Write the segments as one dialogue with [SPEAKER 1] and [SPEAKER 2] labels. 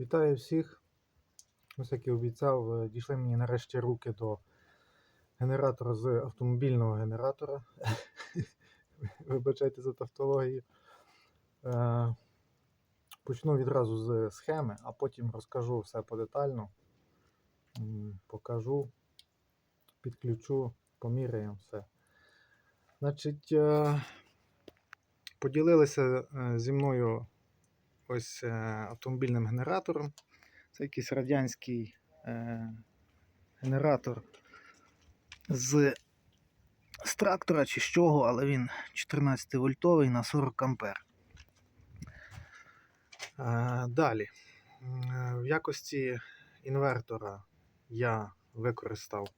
[SPEAKER 1] Вітаю всіх. Ось як і обіцяв, е, дійшли мені нарешті руки до генератора з автомобільного генератора. Вибачайте за тавтологію. Е, Почну відразу з схеми, а потім розкажу все подетально. Покажу, підключу, поміряємо все. Значить, е, поділилися зі мною ось е, автомобільним генератором. Це якийсь радянський е, генератор з, з трактора чи з чого, але він 14 вольтовий на 40 ампер. Е, далі. Е, В якості інвертора я використав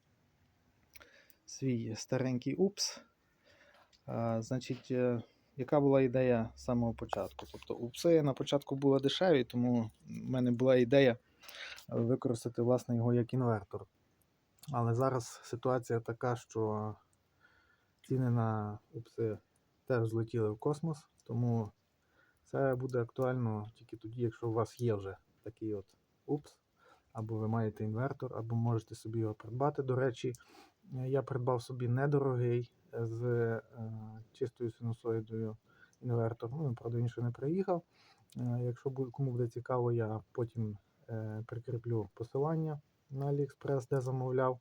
[SPEAKER 1] свій старенький УПС. Е, Значить, е, яка була ідея з самого початку? Тобто УПСи на початку були дешеві, тому в мене була ідея використати власне його як інвертор. Але зараз ситуація така, що ціни на УПСи теж злетіли в космос, тому це буде актуально тільки тоді, якщо у вас є вже такий от УПС, або ви маєте інвертор, або можете собі його придбати. До речі, е, я придбав собі недорогий е, з е, чистою синусоїдою інвертор. Ну, правда, він ще не приїхав. Е, якщо кому буде цікаво, я потім е, прикріплю посилання на AliExpress, де замовляв.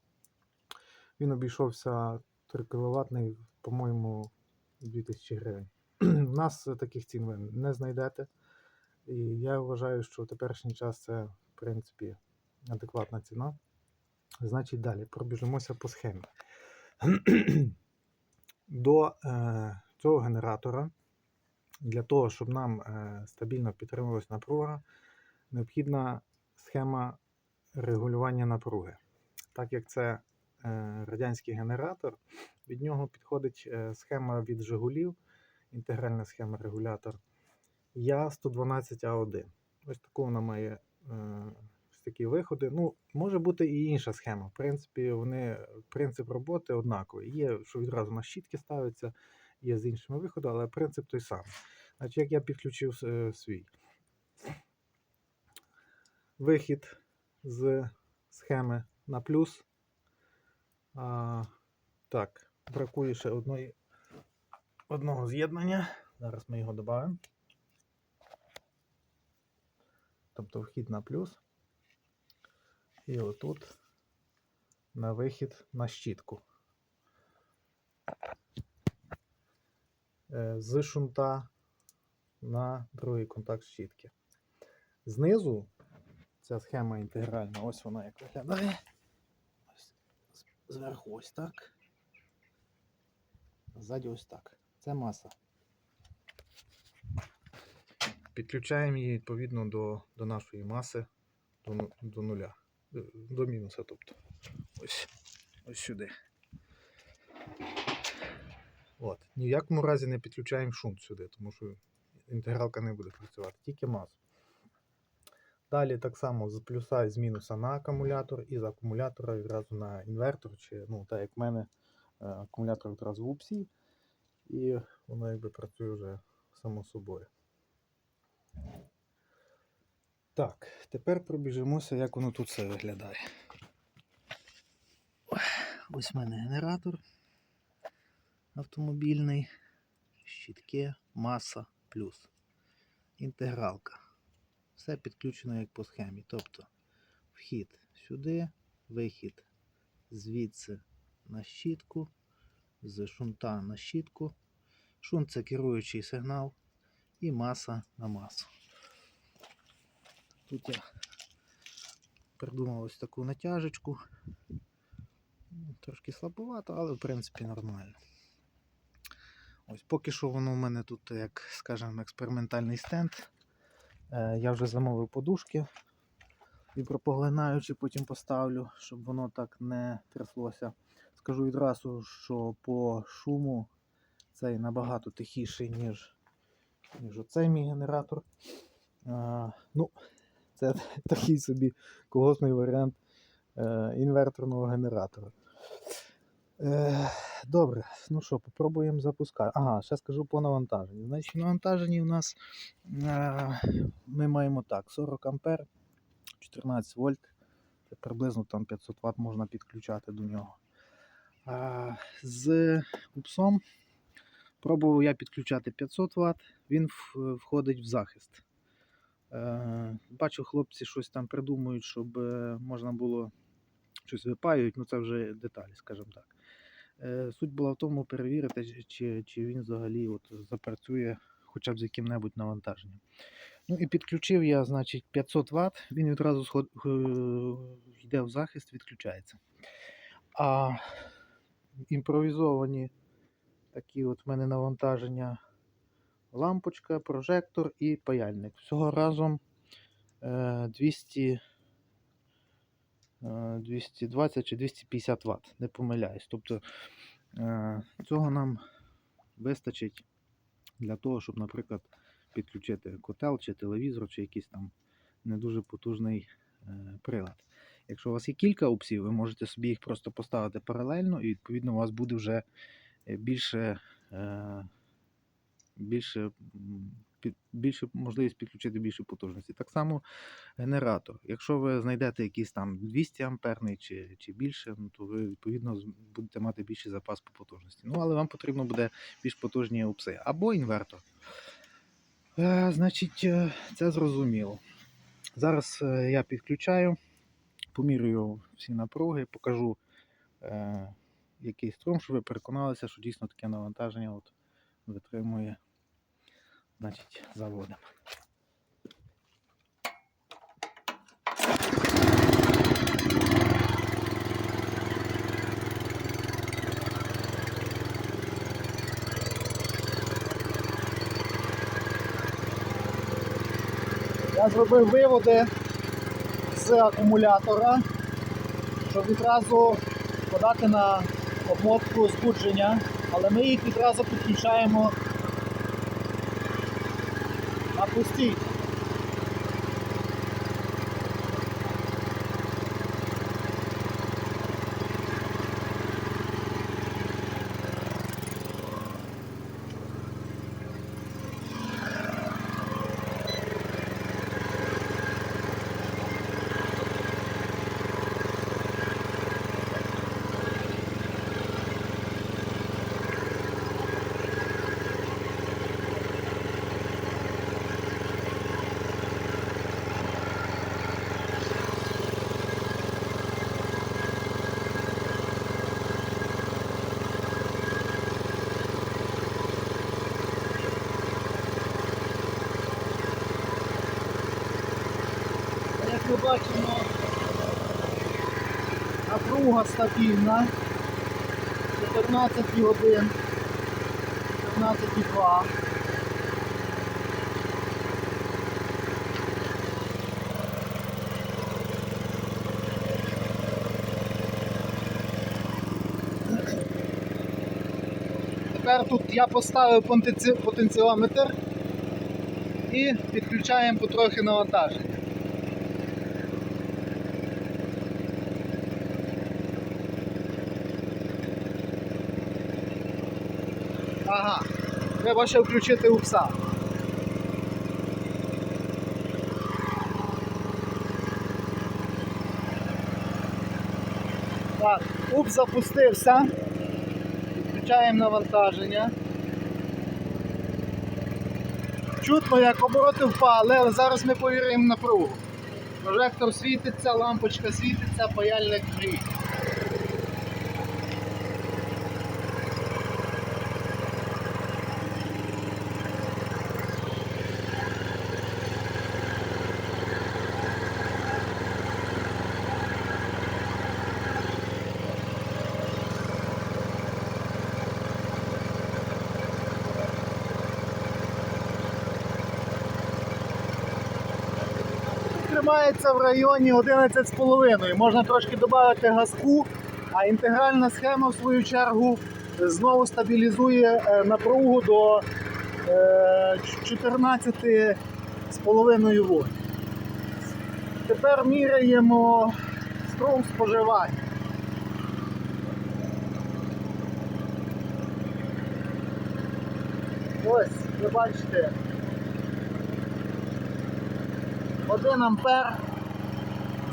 [SPEAKER 1] Він обійшовся 3 кВт, по-моєму, 2000 гривень. У нас таких цін ви не знайдете. І я вважаю, що в теперішній час це, в принципі, адекватна ціна. Значить, далі пробіжимося по схемі. До е, цього генератора, для того, щоб нам е, стабільно підтримувалась напруга, необхідна схема регулювання напруги. Так як це е, радянський генератор, від нього підходить схема від Жигулів, інтегральна схема регулятор Я 112А1. Ось таку вона має такі виходи. Ну, може бути і інша схема. В принципі, вони, принцип роботи однаковий. Є, що відразу на щітки ставиться, є з іншими виходами, але принцип той самий. Значить, як я підключив е, свій вихід з схеми на плюс. А, так, бракує ще одної, одного з'єднання. Зараз ми його додамо. Тобто вхід на плюс. І отут на вихід на щітку. Е, З шунта на другий контакт щітки. Знизу ця схема інтегральна, ось вона як виглядає. Зверху ось так. Ззаді ось так. Це маса. Підключаємо її відповідно до, до нашої маси до, ну- до нуля. До, до мінуса, тобто. Ось, ось сюди. От. Ні в якому разі не підключаємо шунт сюди, тому що інтегралка не буде працювати, тільки масу. Далі так само з плюса і з мінуса на акумулятор, і з акумулятора відразу на інвертор, чи ну, так як в мене е, акумулятор відразу в УПСі, і воно якби працює вже само собою. Так, тепер пробіжимося, як воно тут все виглядає. Ось в мене генератор автомобільний, щітки, маса плюс. Інтегралка. Все підключено як по схемі. Тобто вхід сюди, вихід звідси на щітку, з шунта на щітку. Шунт це керуючий сигнал і маса на масу. Тут я придумав ось таку натяжечку. Трошки слабовато, але в принципі нормально. Ось поки що воно в мене тут, як скажемо, експериментальний стенд. Е, Я вже замовив подушки вібропоглинаючі, потім поставлю, щоб воно так не тряслося. Скажу відразу, що по шуму цей набагато тихіший, ніж, ніж оцей мій генератор. А, ну, це такий собі колгоспний варіант е, інверторного генератора. Е, добре, ну що, попробуємо запускати. Ага, ще скажу по навантаженню. Значить, навантаженні у нас е, ми маємо так: 40 ампер 14 вольт. Це приблизно там 500 Вт можна підключати до нього. А, з упсом пробував я підключати 500 Вт, він входить в захист. Е, Бачу, хлопці щось там придумують, щоб е, можна було щось випаюють, ну це вже деталі, скажімо так. Е, Суть була в тому перевірити, чи- чи, він взагалі от запрацює хоча б з яким-небудь навантаженням. Ну і підключив я, значить, 500 Вт, він відразу сход... йде в захист, відключається. А імпровізовані такі от в мене навантаження лампочка, прожектор і паяльник. Всього разом е, 200, е, 220 чи 250 Вт, не помиляюсь. Тобто е, цього нам вистачить для того, щоб, наприклад, підключити котел чи телевізор, чи якийсь там не дуже потужний е, прилад. Якщо у вас є кілька опцій, ви можете собі їх просто поставити паралельно, і відповідно у вас буде вже е, більше, е, більше, більше можливість підключити більше потужності. Так само генератор. Якщо ви знайдете якийсь там 200 амперний чи, чи більше, ну, то ви відповідно будете мати більший запас по потужності. Ну, але вам потрібно буде більш потужні опси або інвертор. Е, значить, е, це зрозуміло. Зараз е, я підключаю, помірюю всі напруги, покажу, е, який струм, щоб ви переконалися, що дійсно таке навантаження от, витримує значить, заводом. Я зробив виводи з акумулятора, щоб відразу подати на обмотку збудження, але ми їх відразу підключаємо на пустій. Як ми бачимо, напруга стабільна. 14,1, 14,2. Тепер тут я поставив потенціометр і підключаємо потрохи навантаження. Ага, треба ще включити упса. Так, УП запустився. Включаємо навантаження. Чутно, як обороти впали, але зараз ми повіримо напругу. Прожектор світиться, лампочка світиться, паяльник гріє. Тримається в районі 11,5. Можна трошки додати газку, а інтегральна схема, в свою чергу, знову стабілізує е, напругу до е, 14,5 вольт. Тепер міряємо струм споживання. Ось, ви бачите, 1 ампер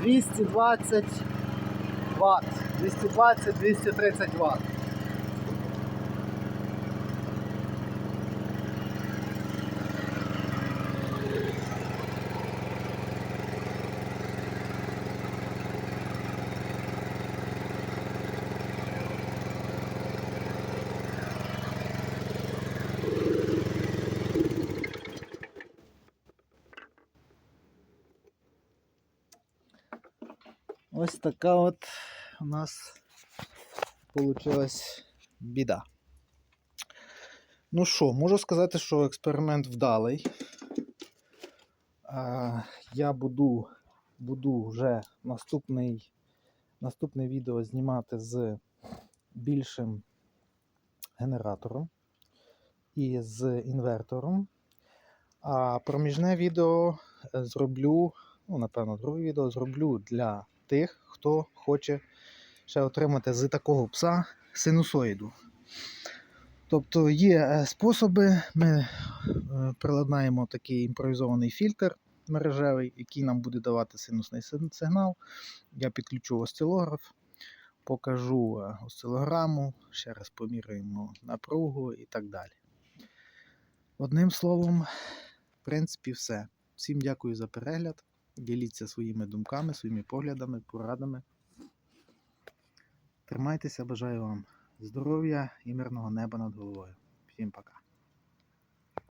[SPEAKER 1] 220 Вт. 220-230 Вт. Ось така от у нас получилась біда. Ну що, можу сказати, що експеримент вдалий. Я буду, буду вже наступний, наступне відео знімати з більшим генератором і з інвертором. А проміжне відео е, зроблю, ну, напевно, друге відео зроблю для тих, хто хоче ще отримати з такого пса синусоїду. Тобто є е, способи, ми е, приладнаємо такий імпровізований фільтр мережевий, який нам буде давати синусний сигнал. Я підключу осцилограф, покажу е, осцилограму, ще раз поміряємо напругу і так далі. Одним словом, в принципі, все. Всім дякую за перегляд. Діліться своїми думками, своїми поглядами, порадами. Тримайтеся, бажаю вам здоров'я і мирного неба над головою. Всім пока.